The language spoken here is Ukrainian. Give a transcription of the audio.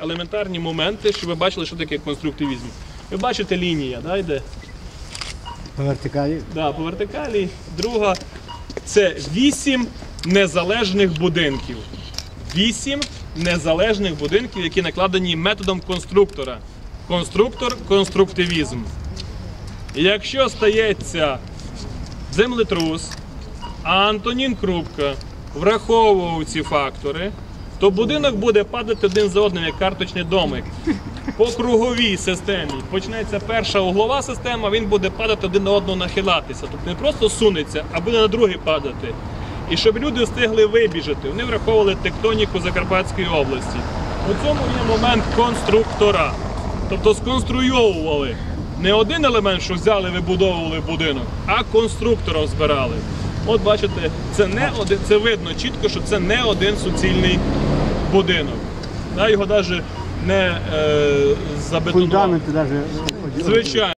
елементарні моменти, щоб ви бачили, що таке конструктивізм. Ви бачите лінія, да, йде? По вертикалі. Да, по вертикалі. Друга це вісім незалежних будинків. Вісім незалежних будинків, які накладені методом конструктора. Конструктор конструктивізм. І якщо стається землетрус, а Антонін Крупка враховував ці фактори, то будинок буде падати один за одним, як карточний домик. По круговій системі почнеться перша углова система, він буде падати один на одного нахилатися. Тобто не просто сунеться, а буде на другий падати. І щоб люди встигли вибіжати, вони враховували тектоніку Закарпатської області. У цьому є момент конструктора. Тобто сконструйовували не один елемент, що взяли, вибудовували будинок, а конструктором збирали. От бачите, це не один, це видно чітко, що це не один суцільний будинок. Да, його навіть не е, забетонували. Фундаменти навіть. Звичайно.